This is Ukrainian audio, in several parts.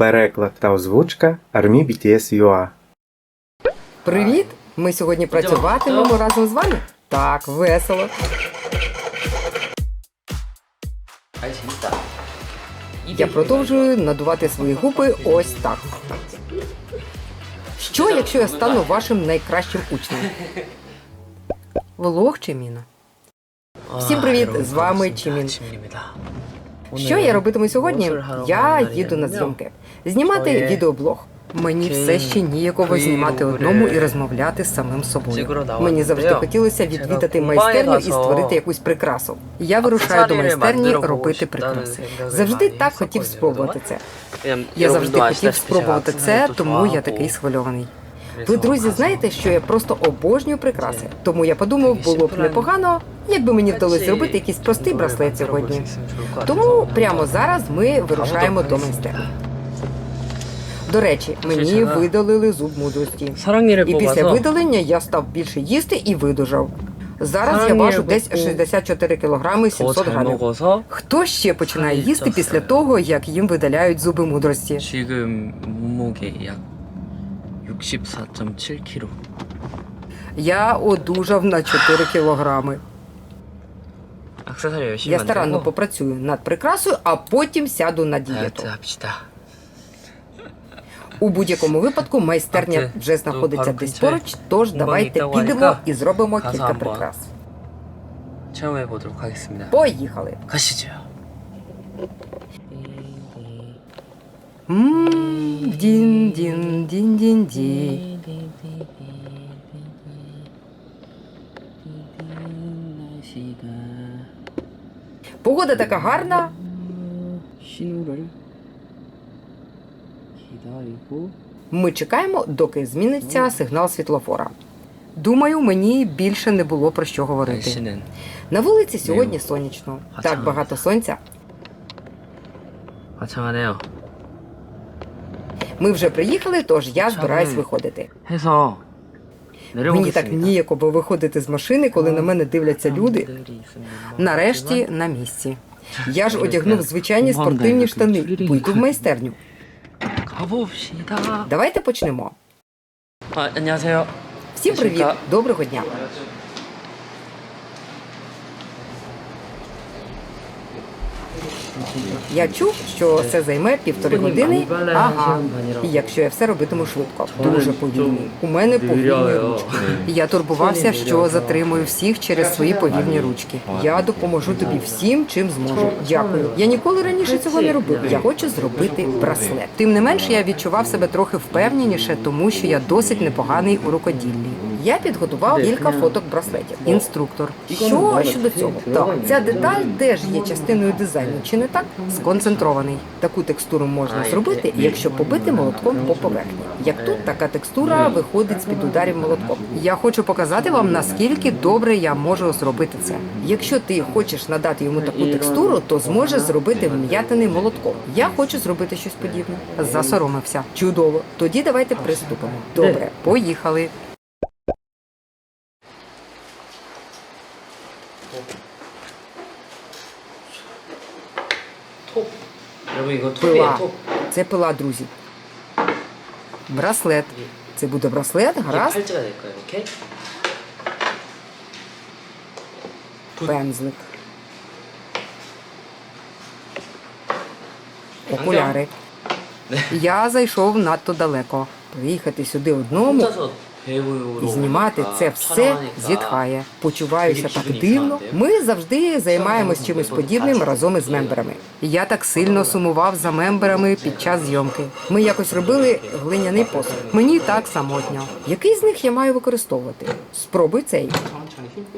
Переклад та озвучка Армі BTS UA. Привіт! Ми сьогодні працюватимемо разом з вами. Так, весело. Я продовжую надувати свої губи ось так. Що, якщо я стану вашим найкращим учнем? Волох Чиміна. Всім привіт! З вами Чимін. Що я робитиму сьогодні? Я їду на зйомки. Знімати відеоблог. Мені все ще ніяково знімати одному і розмовляти з самим собою. Мені завжди хотілося відвідати майстерню і створити якусь прикрасу. Я вирушаю до майстерні робити прикраси. Завжди так хотів спробувати це. Я завжди хотів спробувати це, тому я такий схвильований. Ви, друзі, знаєте, що я просто обожнюю прикраси. Тому я подумав, було б непогано, якби мені вдалося зробити якийсь простий браслет сьогодні. Тому прямо зараз ми вирушаємо до майстерні. До речі, мені видалили зуб мудрості. І після видалення я став більше їсти і видужав. Зараз я важу десь 64 кілограми 700 грамів. Хто ще починає їсти після того, як їм видаляють зуби мудрості? Я одужав на 4 кілограми. Я старанно попрацюю над прикрасою, а потім сяду на дієту. У будь-якому випадку майстерня вже знаходиться десь поруч, тож давайте підемо і зробимо кілька прикрас. Поїхали. Дін-дін-дін-дін-ді. Погода така гарна. Ми чекаємо, доки зміниться сигнал світлофора. Думаю, мені більше не було про що говорити. На вулиці сьогодні сонячно. Так багато сонця. Ми вже приїхали, тож я збираюсь виходити. Мені так ніяково виходити з машини, коли на мене дивляться люди. Нарешті на місці. Я ж одягнув звичайні спортивні штани. Пойду в майстерню. 가봅시다. Давайте почнемо. 아, 안녕하세요. Всім привіт, доброго дня. Я чув, що це займе півтори години. Ага. І якщо я все робитиму швидко, дуже повільно. У мене повільні ручки. Я турбувався, що затримую всіх через свої повільні ручки. Я допоможу тобі всім, чим зможу. Дякую. Я ніколи раніше цього не робив. Я хочу зробити браслет. Тим не менш, я відчував себе трохи впевненіше, тому що я досить непоганий у рукоділлі. Я підготував кілька фоток браслетів. Інструктор. Що щодо цього? Так, ця деталь теж є частиною дизайну, чи не так? Сконцентрований. Таку текстуру можна зробити, якщо побити молотком по поверхні. Як тут така текстура виходить з під ударів молотком. Я хочу показати вам наскільки добре я можу зробити це. Якщо ти хочеш надати йому таку текстуру, то зможеш зробити вм'ятини молотком. Я хочу зробити щось подібне. Засоромився. Чудово. Тоді давайте приступимо. Добре, поїхали. 여러분 이거 Пила. 톱이에요. 톱. Це пила, друзі. Браслет. Це буде браслет, 이게 гаразд. 팔찌가 될 거예요. 이렇게. Пензлик. Окуляри. Я зайшов надто далеко. Приїхати сюди одному 혼자서 배우로 і знімати це все зітхає. Почуваюся так дивно. Ми завжди займаємось чимось подібним разом із мемберами. Я так сильно сумував за мемберами під час зйомки. Ми якось робили глиняний посуд. Мені так самотньо. Який з них я маю використовувати? Спробуй цей.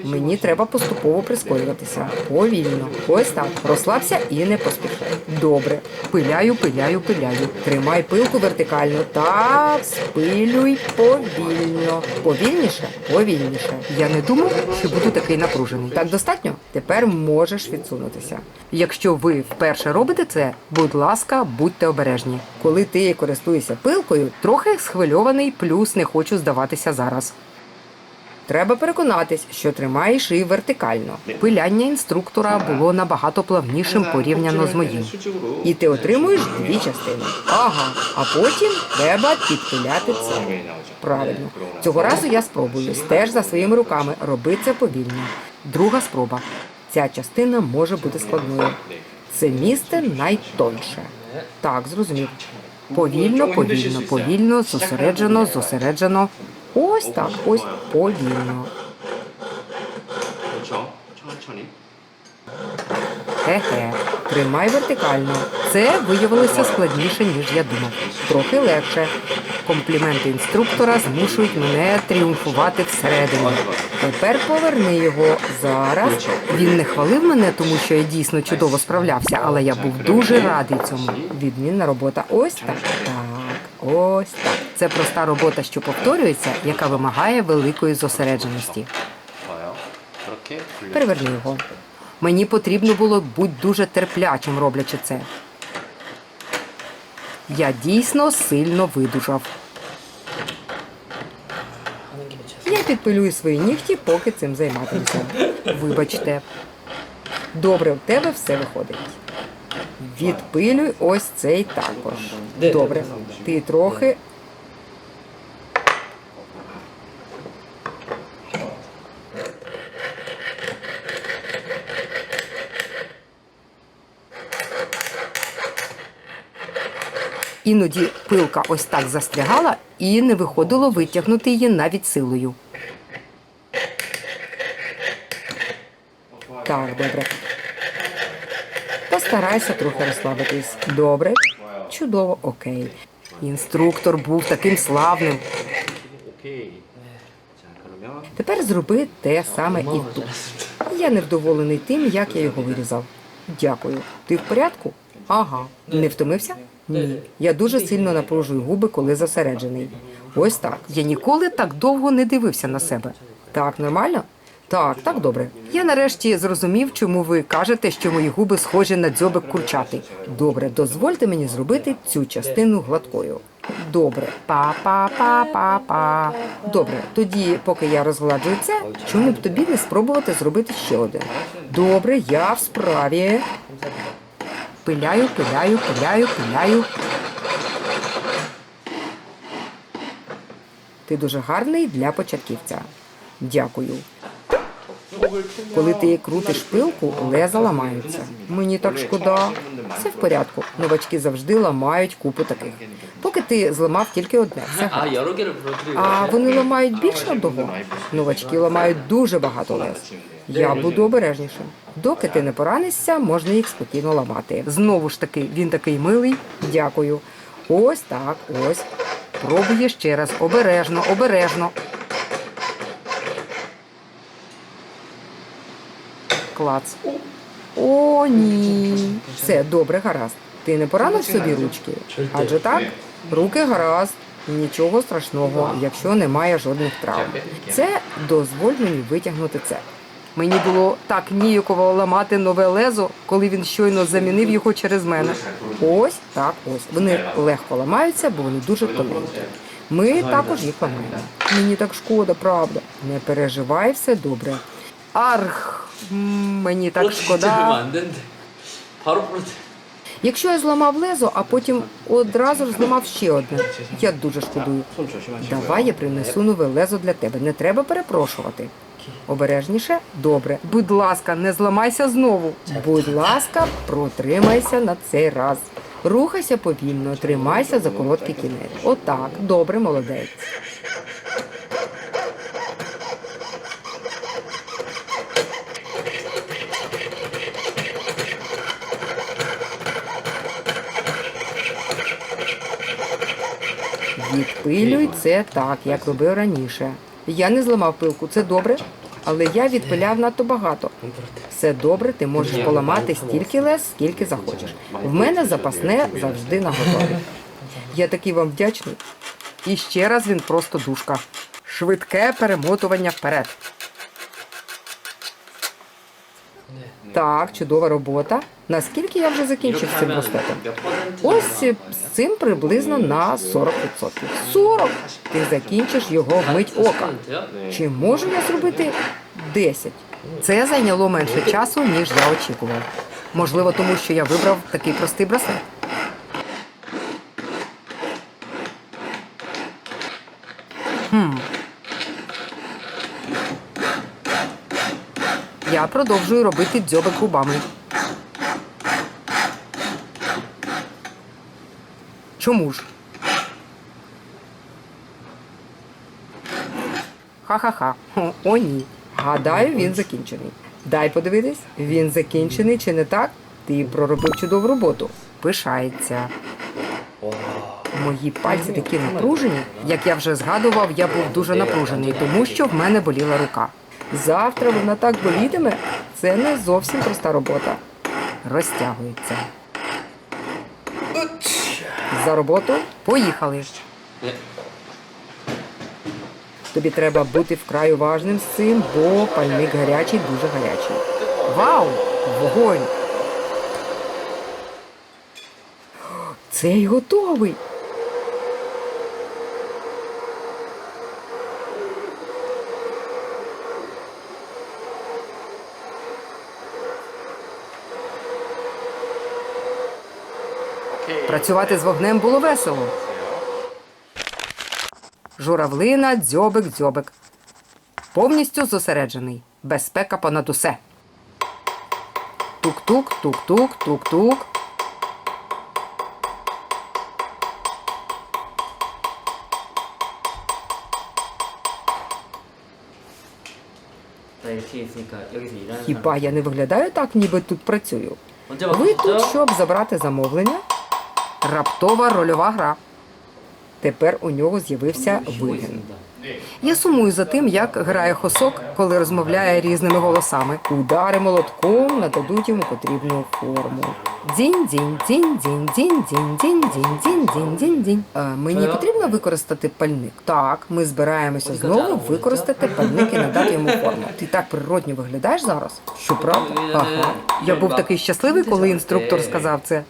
Мені треба поступово прискорюватися. Повільно. Ось так. Розслабся і не поспішай. Добре. Пиляю, пиляю, пиляю. Тримай пилку вертикально. Так, спилюй повільно. Повільніше, повільніше. Я не думав, що буду такий напружений. Так достатньо? Тепер можеш відсунутися. Якщо ви вперше робите це, будь ласка, будьте обережні. Коли ти користуєшся пилкою, трохи схвильований, плюс не хочу здаватися зараз. Треба переконатись, що тримаєш її вертикально. Пиляння інструктора було набагато плавнішим порівняно з моїм. І ти отримуєш дві частини. Ага, а потім треба підпиляти це. Правильно. Цього разу я спробую. Стеж за своїми руками. Роби це повільно. Друга спроба. Ця частина може бути складною. Це місце найтонше. Так, зрозумів. Повільно, повільно, повільно, зосереджено, зосереджено. Ось так, ось повільно. Хе-хе, тримай вертикально. Це виявилося складніше, ніж я думав. Трохи легше. Компліменти інструктора змушують мене тріумфувати всередині. Тепер поверни його. Зараз він не хвалив мене, тому що я дійсно чудово справлявся, але я був дуже радий цьому. Відмінна робота. Ось так. Так, ось так. Це проста робота, що повторюється, яка вимагає великої зосередженості. Переверни його. Мені потрібно було бути дуже терплячим, роблячи це. Я дійсно сильно видужав. Я підпилюю свої нігті, поки цим займатимуся. Вибачте. Добре, в тебе все виходить. Відпилюй ось цей також. Добре. Ти трохи Іноді пилка ось так застрягала і не виходило витягнути її навіть силою. Так, добре. Постарайся трохи розслабитись. Добре. Чудово, окей. Інструктор був таким славним. Тепер зроби те саме і тут. Я невдоволений тим, як я його вирізав. Дякую. Ти в порядку? Ага. Не втомився? Ні. Я дуже сильно напружую губи, коли зосереджений. Ось так. Я ніколи так довго не дивився на себе. Так, нормально? Так, так добре. Я нарешті зрозумів, чому ви кажете, що мої губи схожі на дзьобик курчати. Добре, дозвольте мені зробити цю частину гладкою. Добре, па-па-па-па-па. Добре, тоді, поки я розгладжую це, чому б тобі не спробувати зробити ще один? Добре, я в справі. Пиляю, пиляю, пиляю, пиляю. Ти дуже гарний для початківця. Дякую. Коли ти крутиш пилку, леза ламаються. Мені так шкода. Все в порядку. Новачки завжди ламають купу таких. Поки ти зламав тільки одне. Все. А вони ламають більше одного. Новачки ламають дуже багато лез. Я буду обережнішим. Доки ти не поранишся, можна їх спокійно ламати. Знову ж таки, він такий милий. Дякую. Ось так, ось. Пробує ще раз. Обережно, обережно. Клац. О, ні. Все, добре, гаразд. Ти не поранив собі ручки? Адже так? Руки гаразд. Нічого страшного, якщо немає жодних травм. Це дозволь мені витягнути це. Мені було так ніяково ламати нове лезо, коли він щойно замінив його через мене. Ось так ось. Вони легко ламаються, бо вони дуже тоненькі. Ми також їх ламаємо. Мені так шкода, правда. Не переживай все добре. Арх, мені так шкода. Якщо я зламав лезо, а потім одразу ж зламав ще одне. Я дуже шкодую. Давай я принесу нове лезо для тебе. Не треба перепрошувати. Обережніше, добре. Будь ласка, не зламайся знову. Будь ласка, протримайся на цей раз. Рухайся повільно, тримайся за короткий кінець. Отак, добре, молодець. Відпилюй це так, як робив раніше. Я не зламав пилку, це добре, але я відпиляв надто багато. Все добре, ти можеш поламати стільки лес, скільки захочеш. В мене запасне завжди наготові. Я такий вам вдячний. І ще раз він просто душка. Швидке перемотування вперед. Так, чудова робота наскільки я вже закінчив цим браслетом? Ось з цим приблизно на 40%. 40! Ти закінчиш його вмить ока. Чи можу я зробити 10? Це зайняло менше часу, ніж я очікував. Можливо, тому що я вибрав такий простий браслет. Хм. Я продовжую робити дзьобик губами. Чому ж? Ха-ха-ха. О, ні. Гадаю, він закінчений. Дай подивитись, він закінчений чи не так? Ти проробив чудову роботу. Пишається. Мої пальці такі напружені. Як я вже згадував, я був дуже напружений, тому що в мене боліла рука. Завтра вона так болітиме. Це не зовсім проста робота. Розтягується. За роботу поїхали. 네. Тобі треба бути вкрай уважним з цим, бо пальник гарячий, дуже гарячий. Вау! Вогонь! Цей готовий. Працювати з вогнем було весело. Журавлина, дзьобик, дзьобик. Повністю зосереджений. Безпека понад усе. Тук-тук, тук-тук, тук-тук. Хіба я не виглядаю так, ніби тут працюю? Ви тут, щоб забрати замовлення, Раптова рольова гра. Тепер у нього з'явився вигін. Я сумую за тим, як грає хосок, коли розмовляє різними голосами. Удари молотком нададуть йому потрібну форму. дзінь дзінь дзінь дзінь дзінь дзінь дзінь дзінь дзінь дзінь дзінь дзінь Мені потрібно використати пальник. Так, ми збираємося знову використати пальник і надати йому форму. Ти так природньо виглядаєш зараз? Щоправда? Ага. Я був такий щасливий, коли інструктор сказав це.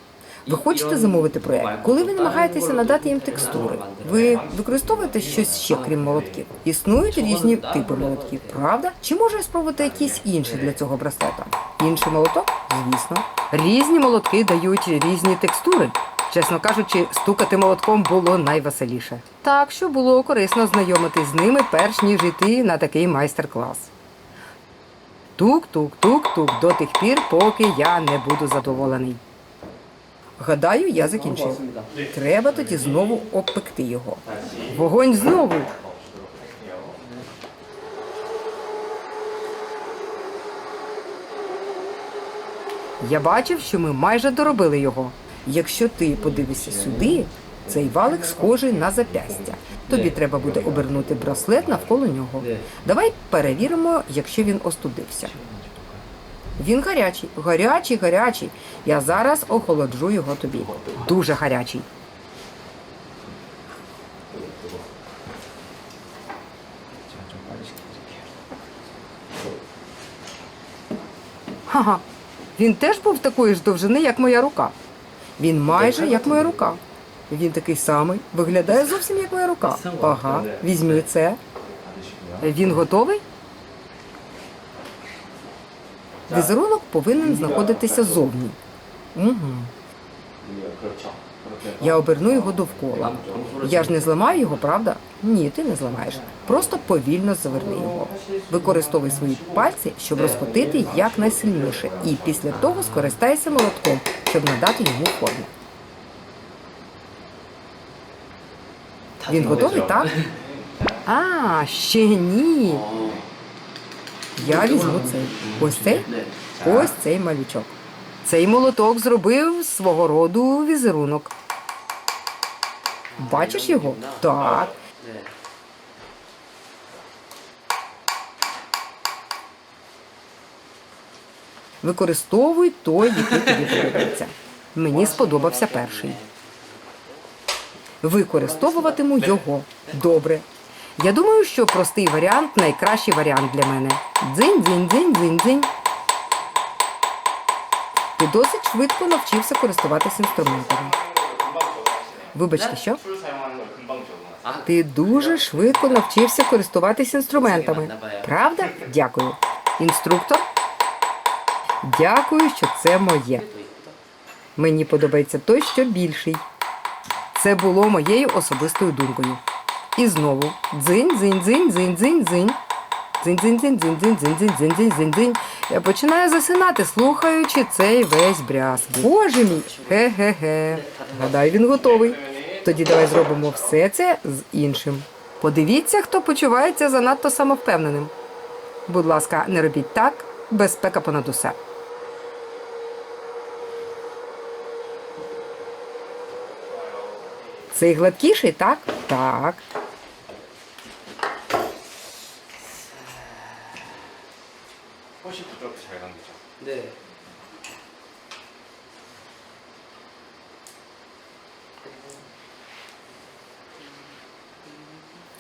Ви хочете замовити проєкт? Коли ви намагаєтеся надати їм текстури, ви використовуєте щось ще крім молотків? Існують різні типи молотків, правда? Чи може спробувати якісь інші для цього браслета? Інший молоток? Звісно. Різні молотки дають різні текстури. Чесно кажучи, стукати молотком було найвеселіше. Так що було корисно знайомитись з ними, перш ніж йти на такий майстер-клас. Тук-тук-тук-тук до тих пір, поки я не буду задоволений. Гадаю, я закінчив. Треба тоді знову обпекти його. Вогонь знову. Я бачив, що ми майже доробили його. Якщо ти подивишся сюди, цей валик схожий на запястя. Тобі треба буде обернути браслет навколо нього. Давай перевіримо, якщо він остудився. Він гарячий, гарячий, гарячий. Я зараз охолоджу його тобі. Дуже гарячий. Ха-ха. Він теж був такої ж довжини, як моя рука. Він майже як моя рука. Він такий самий, виглядає зовсім як моя рука. Ага, візьми це. Він готовий? Візерунок повинен знаходитися зовні. Угу. Я оберну його довкола. Я ж не зламаю його, правда? Ні, ти не зламаєш. Просто повільно заверни його. Використовуй свої пальці, щоб розкотити якнайсильніше. І після того скористайся молотком, щоб надати йому форму. Він готовий, так? А, ще ні. Я візьму цей. Ось цей? Ось цей малючок. Цей молоток зробив свого роду візерунок. Бачиш його? Так. Використовуй той, який тобі подобається. Мені сподобався перший. Використовуватиму його. Добре. Я думаю, що простий варіант найкращий варіант для мене. Дзинь-дзинь-дзинь-дзинь-дзинь. Ти досить швидко навчився користуватися інструментами. Вибачте, що? Ти дуже швидко навчився користуватись інструментами. Правда? Дякую. Інструктор. Дякую, що це моє. Мені подобається той, що більший. Це було моєю особистою думкою. І знову дзинь, дзинь, дзинь, дзинь, дзинь, дзинь. Дзинь, дзинь, дзинь, дзинь, дзинь, дзинь, дзинь, дзинь, дзинь, дзинь. Я починаю засинати, слухаючи цей весь брязк. Боже мій, ге-ге-ге. Гадаю, він готовий. Тоді давай зробимо все це з іншим. Подивіться, хто почувається занадто самовпевненим. Будь ласка, не робіть так, безпека понад усе. Цей гладкіший, так? Так. 훨씬 부드럽게 잘 감기죠. 네.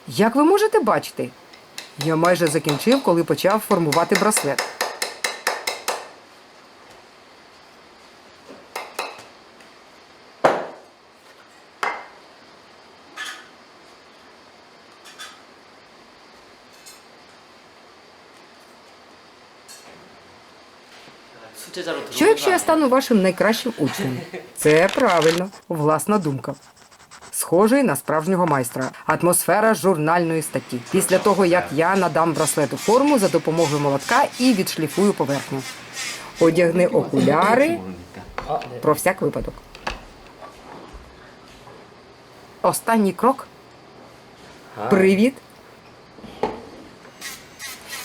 Як ви можете бачити, я майже закінчив, коли почав формувати браслет. 수제자로 들어오는 Що якщо 거 я 아니에요? стану вашим найкращим учнем? Це правильно, власна думка. Схожий на справжнього майстра. Атмосфера журнальної статті. Після того, як я надам браслету форму за допомогою молотка і відшліфую поверхню. Одягни окуляри 모르니까. 아, 네. про всяк випадок. Останній крок. Привіт.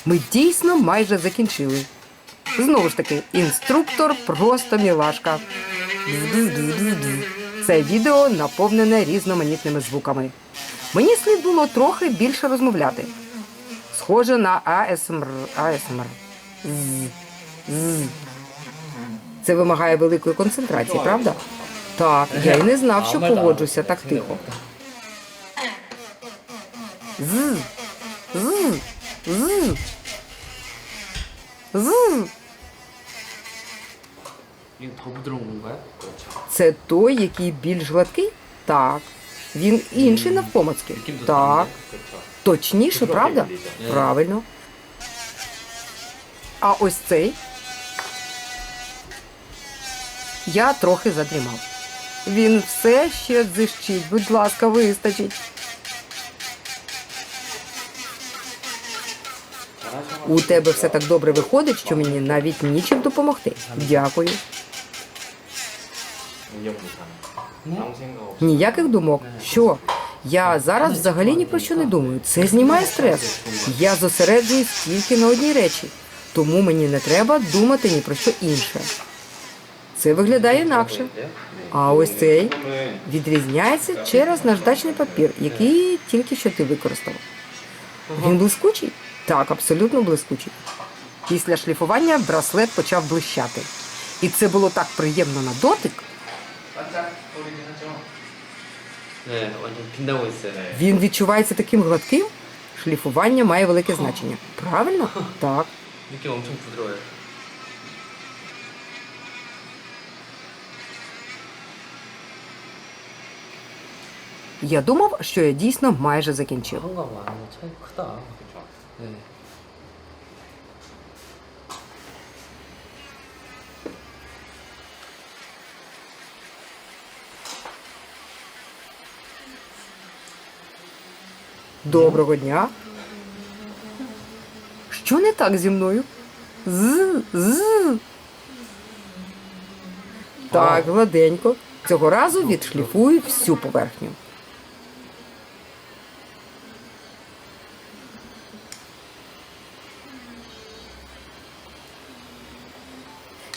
Ми дійсно майже закінчили. Знову ж таки, інструктор просто мілашка. Це відео наповнене різноманітними звуками. Мені слід було трохи більше розмовляти. Схоже на АСМР. АСМР. Це вимагає великої концентрації, правда? Так, я й не знав, що поводжуся так тихо. З. З. З. З. Він друге. Це той, який більш гладкий? Так. Він інший навпомацьки. Так. Точніше, правда? Правильно. А ось цей. Я трохи задрімав. Він все ще дзищить. Будь ласка, вистачить. У тебе все так добре виходить, що мені навіть нічим допомогти. Дякую. 아무 생각 없이. Ніяких думок. Що? Я зараз взагалі ні про що не думаю. Це знімає стрес. Я зосереджуюсь тільки на одній речі, тому мені не треба думати ні про що інше. Це виглядає інакше. А ось цей 오늘 відрізняється через наждачний папір, який тільки що ти використав. Він блискучий? Так, абсолютно блискучий. Після шліфування браслет почав блищати. І це було так приємно на дотик. 반짝거리긴 하죠. 네, 완전 빛나고 있어요. Він відчувається таким гладким. Шліфування має велике значення. Правильно? Так. 느낌 엄청 부드러워요. Я думав, що я дійсно майже закінчив. 한가 봐. 차이 크다. 그렇죠. 네. Доброго дня. Що не так зі мною? З, з. Так, гладенько. Цього разу відшліфую всю поверхню.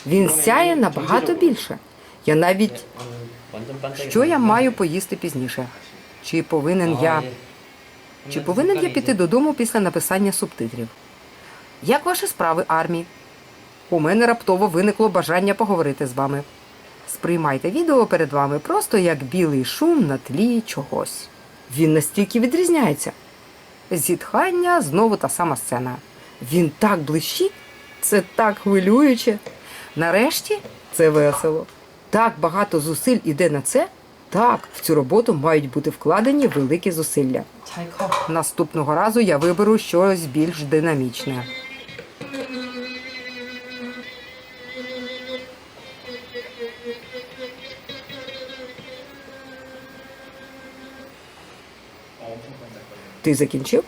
Він сяє набагато більше. Я навіть що я маю поїсти пізніше? Чи повинен я чи повинен я піти додому після написання субтитрів? Як ваші справи, армії? У мене раптово виникло бажання поговорити з вами. Сприймайте відео перед вами просто як білий шум на тлі чогось. Він настільки відрізняється. Зітхання знову та сама сцена. Він так блищить, це так хвилююче. Нарешті Це весело. Так багато зусиль іде на це. Так, в цю роботу мають бути вкладені великі зусилля. Наступного разу я виберу щось більш динамічне. Ти закінчив?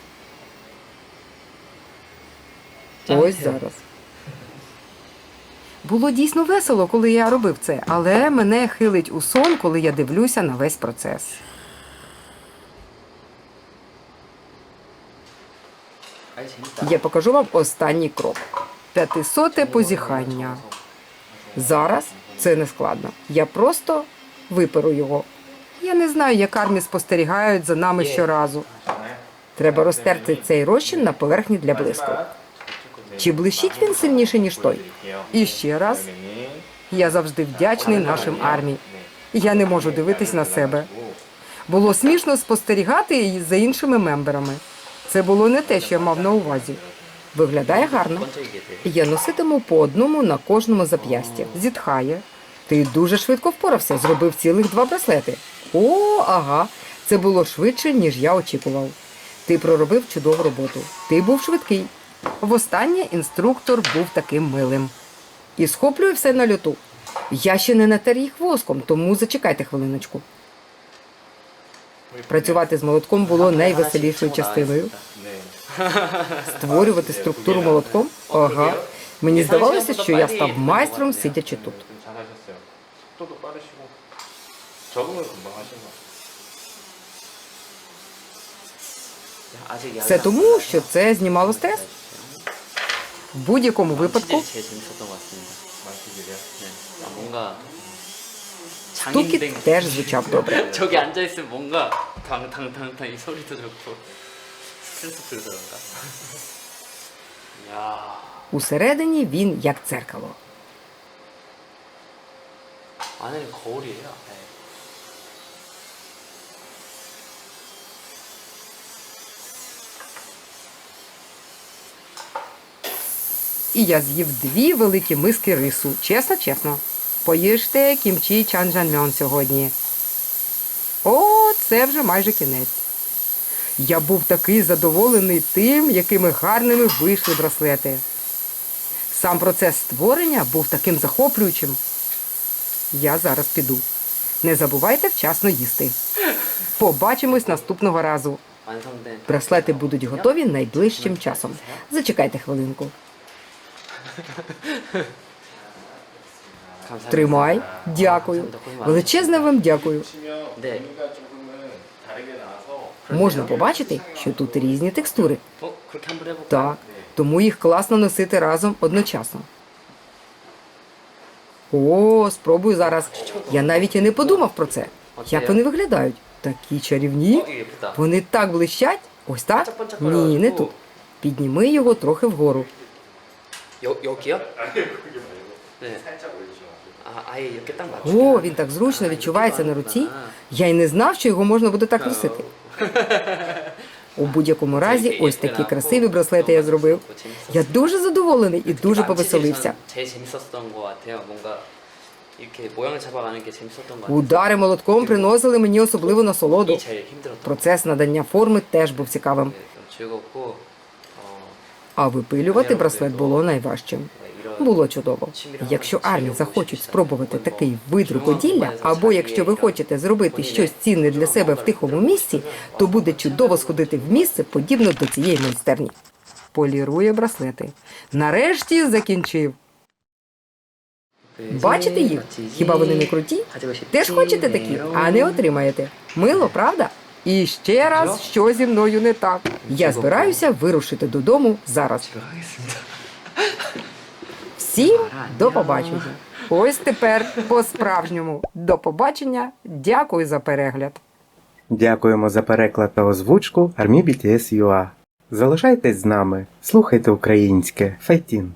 Ось зараз. Було дійсно весело, коли я робив це, але мене хилить у сон, коли я дивлюся на весь процес. Я покажу вам останній крок. П'ятисоте позіхання. Зараз це не складно. Я просто виперу його. Я не знаю, як армії спостерігають за нами щоразу. Треба розтерти цей розчин на поверхні для блиску. Чи блищить він сильніше ніж той? І ще раз я завжди вдячний нашим армії. Я не можу дивитись на себе. Було смішно спостерігати за іншими мемберами. Це було не те, що я мав на увазі. Виглядає гарно. Я носитиму по одному на кожному зап'ястя, Зітхає. Ти дуже швидко впорався, зробив цілих два браслети. О, ага. Це було швидше, ніж я очікував. Ти проробив чудову роботу. Ти був швидкий. Востаннє інструктор був таким милим. І схоплює все на льоту. Я ще не натер їх воском, тому зачекайте хвилиночку. Працювати з молотком було найвеселішою частиною. Створювати структуру молотком? Ага. Мені здавалося, що я став майстром, сидячи тут. Це тому, що це знімало стрес. В будь-якому випадку 제일 재밌었던 것 같습니다. 만티질이요? 네. 아, 뭔가 стукіт 장인된 теж звучав добре. 저기 앉아 있으면 뭔가 당당당당 이 소리도 좋고 스트레스 풀더라고요. 야 Усередині він як дзеркало. 안에는 거울이에요. і я з'їв дві великі миски рису. Чесно, чесно. Поїжте кімчі чанжанмьон сьогодні. О, це вже майже кінець. Я був такий задоволений тим, якими гарними вийшли браслети. Сам процес створення був таким захоплюючим. Я зараз піду. Не забувайте вчасно їсти. Побачимось наступного разу. Браслети будуть готові найближчим часом. Зачекайте хвилинку. Тримай, дякую. Величезне вам дякую. Можна побачити, що тут різні текстури. Так, тому їх класно носити разом одночасно. О, спробую зараз. Я навіть і не подумав про це. Як вони виглядають? Такі чарівні. Вони так блищать. Ось так? Ні, не тут. Підніми його трохи вгору. 여 여기요? 네. 살짝 올리셔가지고 아 아예 이렇게 딱 맞춰. О, він так зручно відчувається на руці. Я й не знав, що його можна буде так носити. У будь-якому разі, ось такі красиві браслети я зробив. Я дуже задоволений і дуже повеселився. 제일 재밌었던 것 같아요. 뭔가 이렇게 모양을 잡아가는 게 재밌었던 것 같아요. Удари молотком приносили мені особливу насолоду. 이 제일 힘들었던 것 Процес надання форми теж був цікавим, 같아요. 좀 즐겁고 어, а випилювати браслет було найважчим. Було чудово. Якщо армії захочуть спробувати такий вид рукоділля, або якщо ви хочете зробити щось цінне для себе в тихому місці, то буде чудово сходити в місце, подібне до цієї майстерні. Полірує браслети. Нарешті закінчив. Бачите їх? Хіба вони не круті? Теж хочете такі, а не отримаєте. Мило, правда? І ще раз, що зі мною не так. Я збираюся вирушити додому зараз. Всім до побачення. Ось тепер по-справжньому. До побачення. Дякую за перегляд. Дякуємо за переклад та озвучку Армі BTS UA. Залишайтесь з нами, слухайте українське. Файтін!